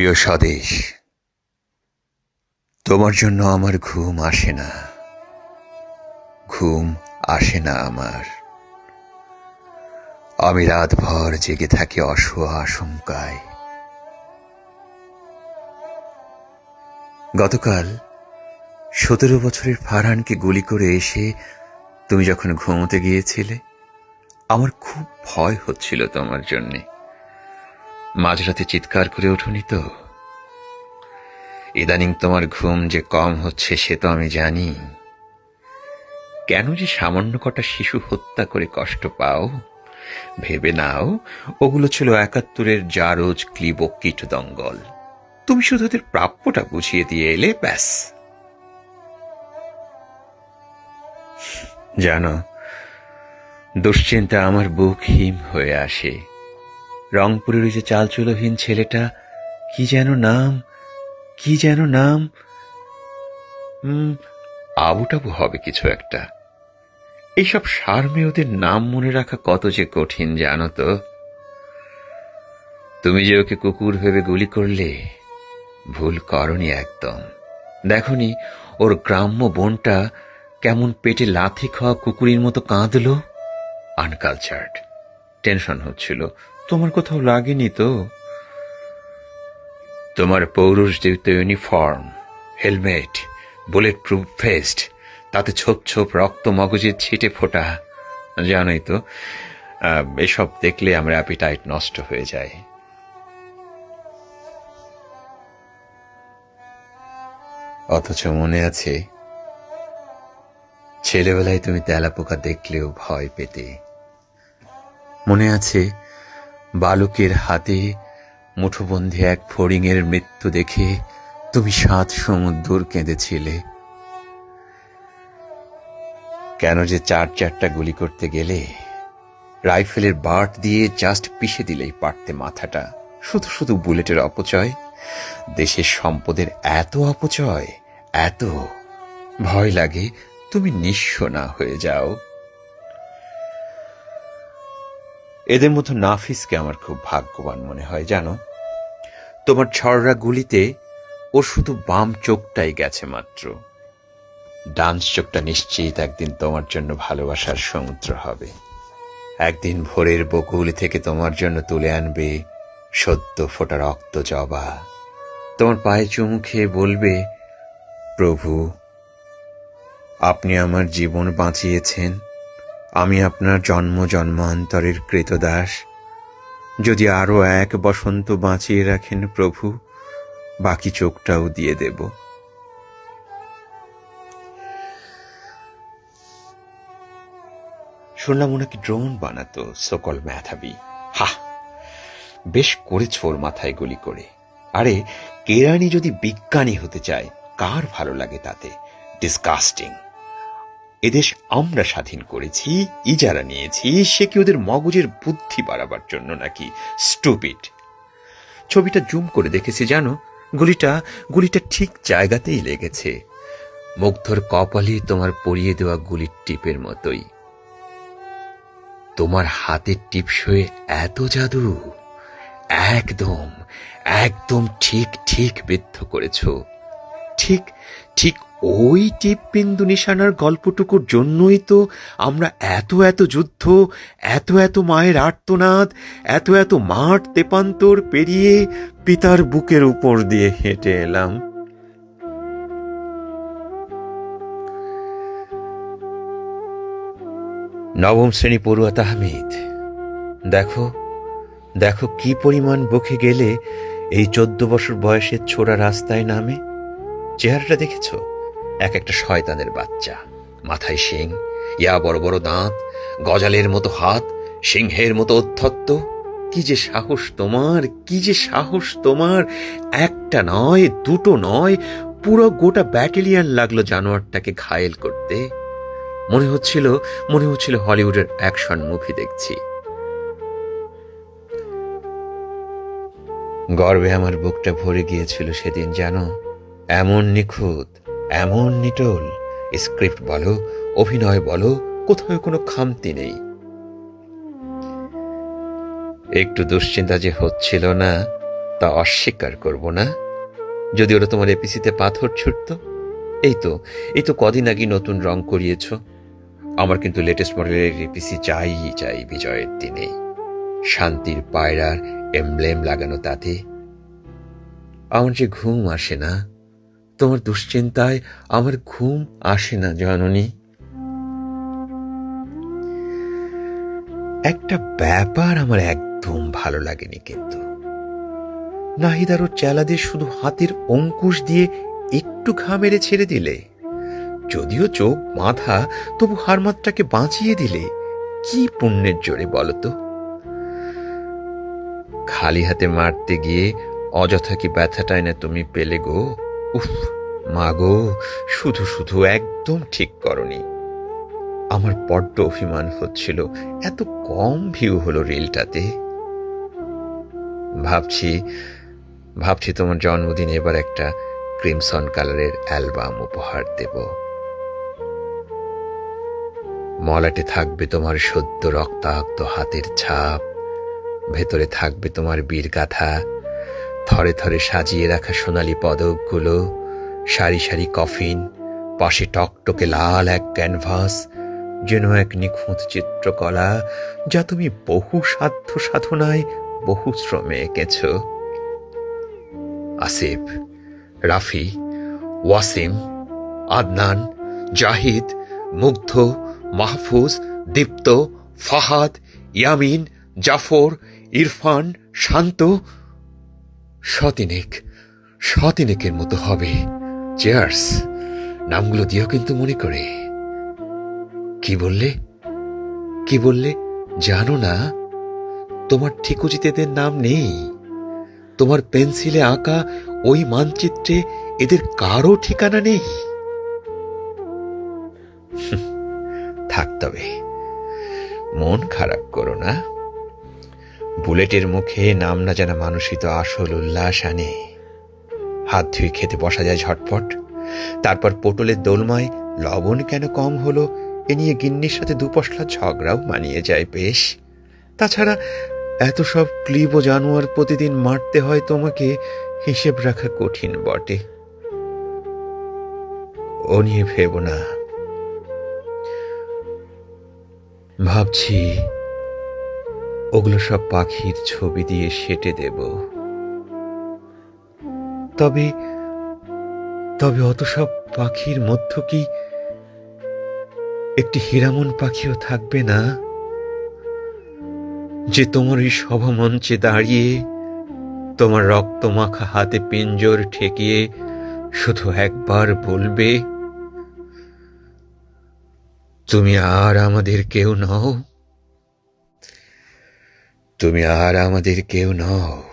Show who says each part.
Speaker 1: প্রিয় স্বদেশ, তোমার জন্য আমার ঘুম আসে না। ঘুম আসে না আমার। আমি রাতভর জেগে থাকি অসহ আশঙ্কায়। গতকাল সতেরো বছরের ফারহানকে গুলি করে এসে তুমি যখন ঘুমোতে গিয়েছিলে, আমার খুব ভয় হচ্ছিল তোমার জন্যে। মাঝরাতে চিৎকার করে উঠুনি তো? ইদানিং তোমার ঘুম যে কম হচ্ছে সে তো আমি জানি। কেন যে সামান্য কটা শিশু হত্যা করে কষ্ট পাও? ভেবে নাও, ওগুলো ছিল একাত্তরের জারজ ক্লিব কীট দঙ্গল তুমি শুধু ওদের প্রাপ্যটা বুঝিয়ে দিয়ে এলে, ব্যাস। জানো, দুশ্চিন্তা আমার বুক হিম হয়ে আসে। রংপুরের ওই যে চালচুলোহীন ছেলেটা, কি যেন নাম, কি যেন নাম? আবুটাবু হবে কিছু একটা। এইসব সারমে ওদের নাম মনে রাখা কত যে কঠিন জানো তো। তুমি যে ওকে কুকুর ভেবে গুলি করলে, ভুল করনি একদম। দেখনি, ওর গ্রাম্য বোনটা কেমন পেটে লাথি খাওয়া কুকুরের মতো কাঁদলো? আনকালচার্ড, টেনশন হচ্ছিল। তোমার কোথাও লাগেনি তো? তোমার পৌরুষদীপ্ত uniform, helmet bullet proof vest তাতে ছোপ ছোপ রক্ত মগজের ছিটে ফোটা, জানোই তো এসব দেখলে আমার অ্যাপিটাইট নষ্ট হয়ে যায়। অথচ মনে আছে, ছেলেবেলায় তুমি তেলাপোকা দেখলেও ভয় পেতে। মনে আছে বালকের হাতে মুঠোবন্ধে এক ফড়িংয়ের মৃত্যু দেখে তুমি সাত সমুদ্র কেঁদেছিলে। কেন যে চার চারটা গুলি করতে গেলে রাইফেলের বাট দিয়ে জাস্ট পিষে দিলেই পারতে মাথাটা। শুধু শুধু বুলেটের অপচয়, দেশের সম্পদের এত অপচয়, এত ভয় লাগে, তুমি নিঃস্ব না হয়ে যাও। এদের মতো নাফিসকে আমার খুব ভাগ্যবান মনে হয়, জানো? তোমার ছড়রা গুলিতে ও শুধু বাম চোখটাই গেছে মাত্র। ডান্স চোখটা নিশ্চিত একদিন তোমার জন্য ভালোবাসার সমুদ্র হবে। একদিন ভোরের বকুল থেকে তোমার জন্য তুলে আনবে সদ্য ফোটা রক্ত জবা। তোমার পায়ে চুমু খেয়ে বলবে, প্রভু, আপনি আমার জীবন বাঁচিয়েছেন। আমি আপনার জন্ম জন্মান্তরের কৃতদাস যদি আরও এক বসন্ত বাঁচিয়ে রাখেন প্রভু, বাকি চোখটাও দিয়ে দেব। শুনলাম ওনাকে ড্রোন বানাতো সকল ম্যাথাবি হা বেশ করেছ ওর মাথায় গুলি করে। আরে কেরানি যদি বিজ্ঞানী হতে চায়, কার ভালো লাগে তাতে? ডিসকাস্টিং এদেশ আমরা স্বাধীন করেছি, ইজারা নিয়েছি, সে কি ওদের মগজের বুদ্ধি বাড়াবার জন্য নাকি? স্টুপিড ছবিটা জুম করে দেখেছি, জানো? গুলিটা গুলিটা ঠিক জায়গাতেই লেগেছে। মুগ্ধর কপালে তোমার পরিয়ে দেওয়া গুলির টিপের মতোই। তোমার হাতের টিপসয়ে এত জাদু। একদম একদম ঠিক ঠিক বিদ্ধ করেছ। ঠিক ঠিক ওই টিপ বিন্দু নিশানার গল্পটুকুর জন্যই তো আমরা এত এত যুদ্ধ, এত এত মায়ের আর্তনাদ, এত এত মাঠ তেপান্তর পেরিয়ে পিতার বুকের উপর দিয়ে হেঁটে এলাম। নবম শ্রেণি পড়ুয়া তাহমিদ, দেখো দেখো কি পরিমাণ বকে গেলে এই চোদ্দ বছর বয়সের ছোড়া রাস্তায় নামে। চেহারাটা দেখেছ? এক একটা শয়তানের বাচ্চা। মাথায় শিং, ইয়া বড় বড় দাঁত, গজালের মতো হাত, সিংহের মতো অধ্যত্ত। কি যে সাহস তোমার, কি যে সাহস তোমার। একটা নয়, দুটো নয়, পুরো গোটা ব্যাটেলিয়ান লাগল জানোয়ারটাকে ঘায়েল করতে। মনে হচ্ছিল মনে হচ্ছিল হলিউডের অ্যাকশন মুভি দেখছি। গর্বে আমার বুকটা ভরে গিয়েছিল সেদিন, জানো? এমন নিখুঁত এমন নিটল, স্ক্রিপ্ট বলো, অভিনয় বলো, কোথাও কোনো খামতি নেই। একটু দুশ্চিন্তা যে হচ্ছিল না, তা অস্বীকার করব না। যদি ওরা তোমার এপিসিতে পাথর ছুটত? এই তো এই তো কদিন আগে নতুন রং করিয়েছ। আমার কিন্তু লেটেস্ট মডেলের এপিসি চাই চাই বিজয়ের দিনে। শান্তির পায়রার এমব্লেম লাগানো তাতে। আমার যে ঘুম আসে না তোমার দুশ্চিন্তায় আমার ঘুম আসে না, জননী। একটা ব্যাপার আমার একদম ভালো লাগেনি কিন্তু। নাহিদার ও চেলাদের শুধু হাতের অঙ্কুশ দিয়ে একটু ঘা মেরে ছেড়ে দিলে। যদিও চোখ মাথা তবু হারমাত্রাকে বাঁচিয়ে দিলে। কি পুণ্যের জোরে বলতো খালি হাতে মারতে গিয়ে অযথা কি ব্যথাটাই না তুমি পেলে গো? উফ মা গো শুধু শুধু একদম ঠিক করনি। আমার বড্ড অভিমান হচ্ছিল, এত কম ভিউ হলো রিলটাতে। ভাবছি ভাবছি তোমার জন্মদিন এবার একটা ক্রিমসন কালারের অ্যালবাম উপহার দেব। মলাটে থাকবে তোমার সদ্য রক্তাক্ত হাতের ছাপ, ভেতরে থাকবে তোমার বীর গাথা থরে থরে সাজিয়ে রাখা সোনালি পদকগুলো, সারি সারি কফিন, পাশে টকটকে লাল এক ক্যানভাস, যেন এক নিখুঁত চিত্রকলা যা তুমি বহু সাধ্য সাধনায় বহু শ্রমে এঁকেছ। আসিফ, রাফি, ওয়াসিম, আদনান, জাহিদ, মুগ্ধ, মাহফুজ, দীপ্ত, ফাহাদ, ইয়ামিন, জাফর, ইরফান, শান্ত শতিনেক শতিনেকের মতো হবে। চেয়ার্স, নামগুলো দিও কিন্তু মনে করে। কি বললে? কি বললে? জানো না, তোমার ঠিকুজিতেদের নাম নেই। তোমার পেন্সিলে আঁকা ওই মানচিত্রে এদের কারও ঠিকানা নেই। থাক তবে, মন খারাপ করো না। বুলেটের মুখে নাম না জানা মানুষই তো আসল উল্লাস আনে। হাত ধুয়ে খেতে বসা যায় ঝটপট। তারপর পটলের দোলমায় লবণ কেন কম হলো, এ নিয়ে গিন্নির সাথে দুপশলা ঝগড়াও মানিয়ে যায় বেশ। তাছাড়া এত সব ক্লিব জানোয়ার প্রতিদিন মারতে হয় তোমাকে, হিসেব রাখা কঠিন বটে। ও নিয়ে ভেব না। ভাবছি ওগুলো সব পাখির ছবি দিয়ে সেটে দেব। তবে তবে অত সব পাখির মধ্য কি একটি হীরামন পাখিও থাকবে না? যে তোমার এই সভা মঞ্চে দাঁড়িয়ে, তোমার রক্ত মাখা হাতে পিঞ্জর ঠেকিয়ে শুধু একবার বলবে, তুমি আর আমাদের কেউ নও। তুমি আর আমাদের কেউ নও।